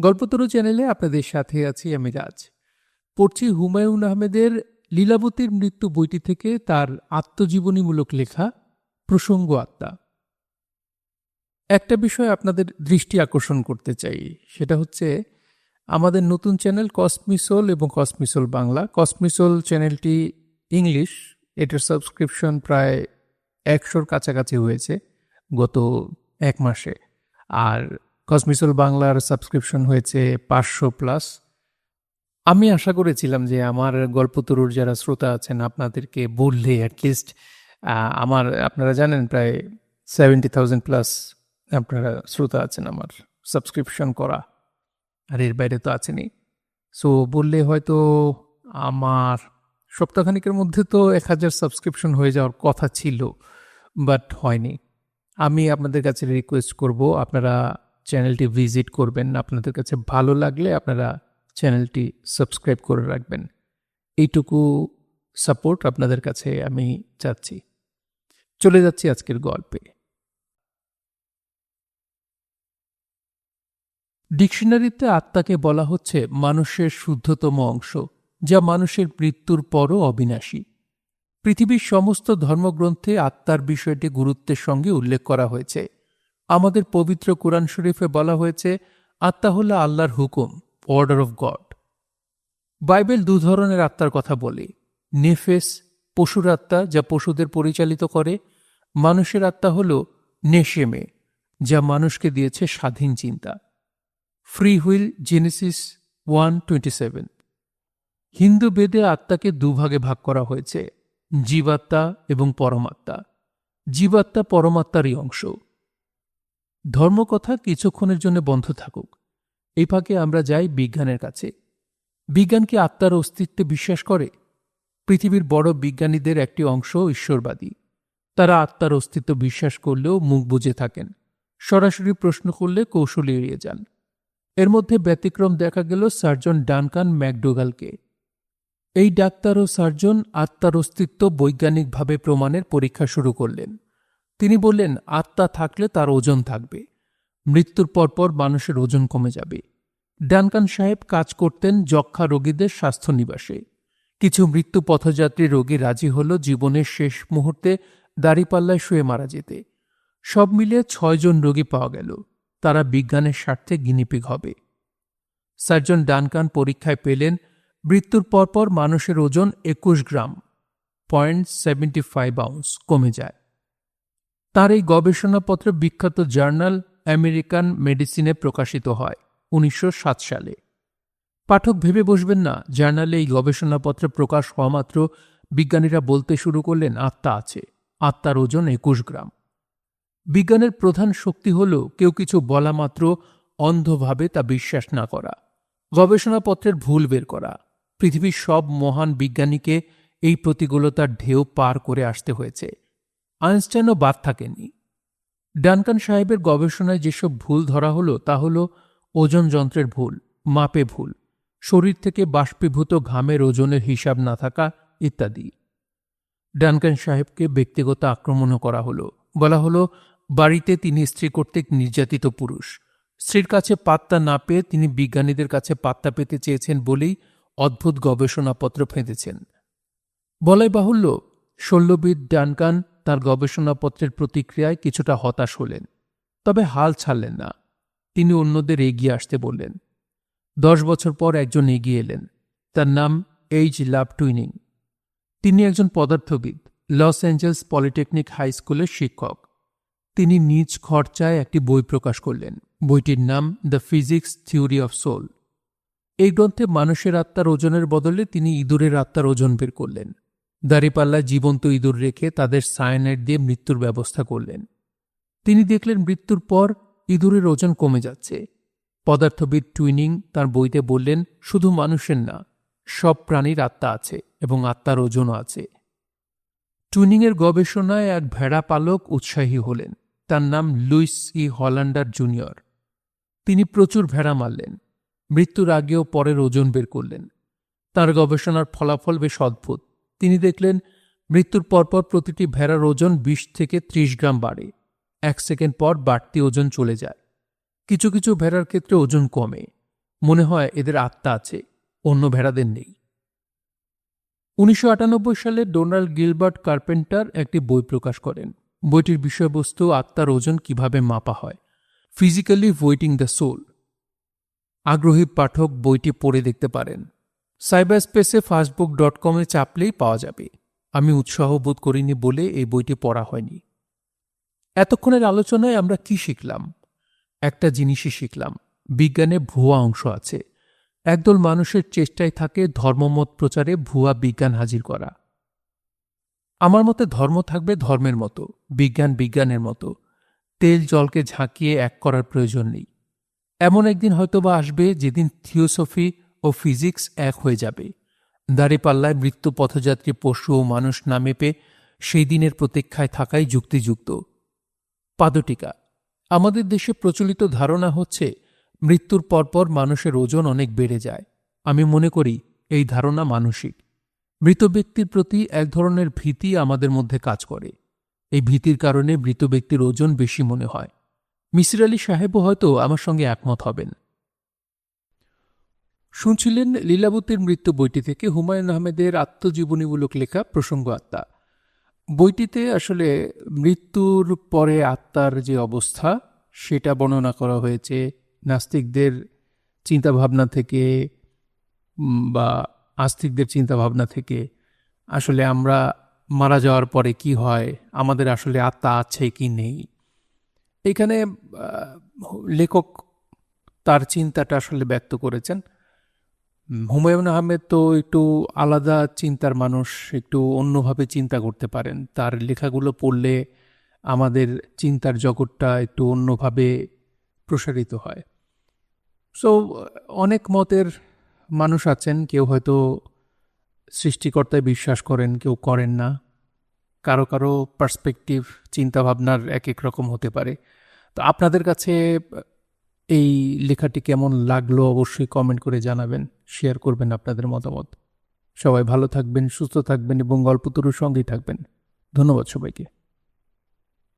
গল্পতরু চ্যানেলে আপনাদের সাথে আছি আমি রাজ। পড়ছি হুমায়ুন আহমেদের লীলাবতীর মৃত্যু বইটি থেকে তার আত্মজীবনীমূলক লেখা প্রসঙ্গ আত্মা। একটা বিষয় আপনাদের দৃষ্টি আকর্ষণ করতে চাই, সেটা হচ্ছে আমাদের নতুন চ্যানেল কসমিসোল এবং কসমিসোল বাংলা। কসমিসোল চ্যানেলটি ইংলিশ, এটার সাবস্ক্রিপশন প্রায় একশোর কাছাকাছি হয়েছে গত এক মাসে। আর কসমিসল বাংলার সাবস্ক্রিপশন হয়েছে পাঁচশো প্লাস আমি আশা করেছিলাম যে আমার গল্পতরুর যারা শ্রোতা আছেন আপনাদেরকে বললে অ্যাটলিস্ট আমার, আপনারা জানেন প্রায় সেভেন্টি থাউজেন্ড প্লাস আপনারা শ্রোতা আছেন আমার সাবস্ক্রিপশন করা। আর এর বাইরে তো আছেনই। সো বললে হয়তো আমার সপ্তাহখানিকের মধ্যে তো এক হাজার সাবস্ক্রিপশন হয়ে যাওয়ার কথা ছিল বাট হয়নি। আমি আপনাদের কাছে রিকোয়েস্ট করব, আপনারা চ্যানেলটি ভিজিট করবেন। আপনাদের কাছে ভালো লাগলে আপনারা চ্যানেলটি সাবস্ক্রাইব করে রাখবেন। এইটুকু সাপোর্ট আপনাদের কাছে আমি চাচ্ছি। চলে যাচ্ছি আজকের গল্পে। ডিকশনারিতে আত্মাকে বলা হচ্ছে মানুষের শুদ্ধতম অংশ, যা মানুষের মৃত্যুর পরও অবিনাশী। পৃথিবীর সমস্ত ধর্মগ্রন্থে আত্মার বিষয়টি গুরুত্বের সঙ্গে উল্লেখ করা হয়েছে। আমাদের পবিত্র কোরআন শরীফে বলা হয়েছে, আত্মা হল আল্লাহর হুকুম অর্ডার অফ গড বাইবেল দু ধরনের আত্মার কথা বলে। নেফেস, পশুর আত্মা যা পশুদের পরিচালিত করে। মানুষের আত্মা হল নেশেমে, যা মানুষকে দিয়েছে স্বাধীন চিন্তা। Free will Genesis one twenty seven. Hindu বেদে আত্মাকে দুভাগে ভাগ করা হয়েছে, জীবাত্মা এবং পরমাত্মা। জীবাত্মা পরমাত্মারই অংশ। ধর্মকথা কিছুক্ষণের জন্য বন্ধ থাকুক। এই ফাঁকে আমরা যাই বিজ্ঞানের কাছে। বিজ্ঞান কি আত্মার অস্তিত্বে বিশ্বাস করে? পৃথিবীর বড় বিজ্ঞানীদের একটি অংশ ঈশ্বরবাদী। তারা আত্মার অস্তিত্ব বিশ্বাস করলেও মুখ বুঝে থাকেন। সরাসরি প্রশ্ন করলে কৌশল এড়িয়ে যান। এর মধ্যে ব্যতিক্রম দেখা গেল সার্জন ডানকান ম্যাকডোগালকে। এই ডাক্তার ও সার্জন আত্মার অস্তিত্ব বৈজ্ঞানিকভাবে প্রমাণের পরীক্ষা শুরু করলেন। তিনি বললেন, আত্মা থাকলে তার ওজন থাকবে। মৃত্যুর পরপর মানুষের ওজন কমে যাবে। ডানকান সাহেব কাজ করতেন যক্ষা রোগীদের স্বাস্থ্য নিবাসে। কিছু মৃত্যু পথযাত্রী রোগী রাজি হল জীবনের শেষ মুহূর্তে দাড়িপাল্লায় শুয়ে মারা যেতে। সব মিলিয়ে ছয়জন রোগী পাওয়া গেল। তারা বিজ্ঞানের স্বার্থে গিনিপিগ হবে। সার্জন ডানকান পরীক্ষায় পেলেন, মৃত্যুর পরপর মানুষের ওজন একুশ gram. Point seventy five ounce কমে যায়। তার এই গবেষণাপত্র বিখ্যাত জার্নাল আমেরিকান মেডিসিনে প্রকাশিত হয়, উনিশশো সাত সালে। পাঠক ভেবে বসবেন না, জার্নালে এই গবেষণাপত্র প্রকাশ হওয়া মাত্র বিজ্ঞানীরা বলতে শুরু করলেন, আত্মা আছে, আত্মার ওজন একুশ গ্রাম। বিজ্ঞানের প্রধান শক্তি হল, কেউ কিছু বলা মাত্র অন্ধভাবে তা বিশ্বাস না করা, গবেষণাপত্রের ভুল বের করা, পৃথিবীর সব মহান বিজ্ঞানীকে এই প্রতিকূলতার ঢেউ পার করে আসতে হয়েছে। আইনস্টাইনও বাদ থাকেননি ডানকান সাহেবের গবেষণায় যেসব ভুল ধরা হলো, তা হল ওজন যন্ত্রের ভুল, মাপে ভুল, শরীর থেকে বাষ্পীভূত ঘামের ওজনের হিসাব না থাকা ইত্যাদি। ডানকান সাহেবকে ব্যক্তিগত আক্রমণও করা হলো। বলা হলো, বাড়িতে তিনি স্ত্রী কর্তৃক নির্যাতিত পুরুষ। স্ত্রীর কাছে পাত্তা না পেয়ে তিনি বিজ্ঞানীদের কাছে পাত্তা পেতে চেয়েছেন বলেই অদ্ভুত গবেষণাপত্র ফেঁদেছেন। বলাই বাহুল্য, শল্যবিদ ডানকান তার গবেষণাপত্রের প্রতিক্রিয়ায় কিছুটা হতাশ হলেন, তবে হাল ছাড়লেন না। তিনি অন্যদের এগিয়ে আসতে বললেন। দশ বছর পর একজন এগিয়ে এলেন, তার নাম এইচ লাভ টুইনিং তিনি একজন পদার্থবিদ, Los Angeles polytechnic high school শিক্ষক। তিনি নিজ খরচায় একটি বই প্রকাশ করলেন, বইটির নাম the physics theory of soul. এই গ্রন্থে মানুষের আত্মার ওজনের বদলে তিনি ইঁদুরের আত্মার ওজন বের করলেন। দাঁড়িপাল্লায় জীবন্ত ইঁদুর রেখে তাদের সায়ানাইড দিয়ে মৃত্যুর ব্যবস্থা করলেন। তিনি দেখলেন মৃত্যুর পর ইঁদুরের ওজন কমে যাচ্ছে। পদার্থবিদ টুইনিং তার বইতে বললেন, শুধু মানুষের না, সব প্রাণীর আত্মা আছে এবং আত্মার ওজনও আছে। টুইনিংয়ের গবেষণায় এক ভেড়া পালক উৎসাহী হলেন। তার নাম লুইস ই হল্যান্ডার জুনিয়র। তিনি প্রচুর ভেড়া মারলেন। মৃত্যুর আগেও পরের ওজন বের করলেন। তার গবেষণার ফলাফল বেশ অদ্ভুত। তিনি দেখলেন মৃত্যুর পরপর প্রতিটি ভেড়ার ওজন বিশ থেকে ত্রিশ গ্রাম বাড়ে। এক সেকেন্ড পর বাড়তি ওজন চলে যায়। কিছু কিছু ভেড়ার ক্ষেত্রে ওজন কমে। মনে হয় এদের আত্মা আছে, অন্য ভেড়াদের নেই। উনিশশো আটানব্বই সালে ডোনাল্ড গিলবার্ট কার্পেন্টার একটি বই প্রকাশ করেন। বইটির বিষয়বস্তু, আত্মার ওজন কীভাবে মাপা হয়। Physically weighting the soul. আগ্রহী পাঠক বইটি পড়ে দেখতে পারেন। সাইবার স্পেসে ফাস্টবুক ডট কমে চাপলেই পাওয়া যাবে। আমি উৎসাহ বোধ করিনি বলে এই বইটি পড়া হয়নি। এতক্ষণের আলোচনায় আমরা কি শিখলাম? একটা জিনিসই শিখলাম। বিজ্ঞানে ভুয়া অংশ আছে। একদল মানুষের চেষ্টায় থাকে ধর্মমত প্রচারে ভুয়া বিজ্ঞান হাজির করা। আমার মতে ধর্ম থাকবে ধর্মের মতো, বিজ্ঞান বিজ্ঞানের মতো। তেল জলকে ঝাঁকিয়ে এক করার প্রয়োজন নেই। এমন একদিন হয়তোবা আসবে যেদিন থিওসফি ও ফিজিক্স এক হয়ে যাবে। দাঁড়িপাল্লায় মৃত্যু পথযাত্রী পশু ও মানুষ না মেপে সেই দিনের প্রতীক্ষায় থাকাই যুক্তিযুক্ত। পাদটিকা, আমাদের দেশে প্রচলিত ধারণা হচ্ছে, মৃত্যুর পরপর মানুষের ওজন অনেক বেড়ে যায়। আমি মনে করি, এই ধারণা মানসিক। মৃত ব্যক্তির প্রতি এক ধরনের ভীতি আমাদের মধ্যে কাজ করে। এই ভীতির কারণে মৃত ব্যক্তির ওজন বেশি মনে হয়। মিসির আলী সাহেবও হয়তো আমার সঙ্গে একমত হবেন। শুনছিলেন লীলাবতীর মৃত্যু বইটি থেকে হুমায়ুন আহমেদের আত্মজীবনীমূলক লেখা প্রসঙ্গ আত্মা। বইটিতে আসলে মৃত্যুর পরে আত্মার যে অবস্থা, সেটা বর্ণনা করা হয়েছে নাস্তিকদের চিন্তাভাবনা থেকে বা আস্তিকদের চিন্তাভাবনা থেকে, আসলে আমরা মারা যাওয়ার পরে কি হয়, আমাদের আসলে আত্মা আছে কি নেই। এখানে লেখক তার চিন্তাটা আসলে ব্যক্ত করেছেন। হুমায়ুন আহমেদ তো একটু আলাদা চিন্তার মানুষ, একটু অন্যভাবে চিন্তা করতে পারেন। তার লেখাগুলো পড়লে আমাদের চিন্তার জগৎটা একটু অন্যভাবে প্রসারিত হয়। সো অনেক মতের মানুষ আছেন, কেউ হয়তো সৃষ্টিকর্তায় বিশ্বাস করেন, কেউ করেন না। কারও কারও পার্সপেক্টিভ চিন্তাভাবনার এক এক রকম হতে পারে। তো আপনাদের কাছে এই লেখাটি কেমন লাগল অবশ্যই কমেন্ট করে জানাবেন শেয়ার করবেন আপনাদের মতামত। সবাই ভালো থাকবেন, সুস্থ থাকবেন এবং গল্পতরুর সঙ্গেই থাকবেন। ধন্যবাদ সবাইকে।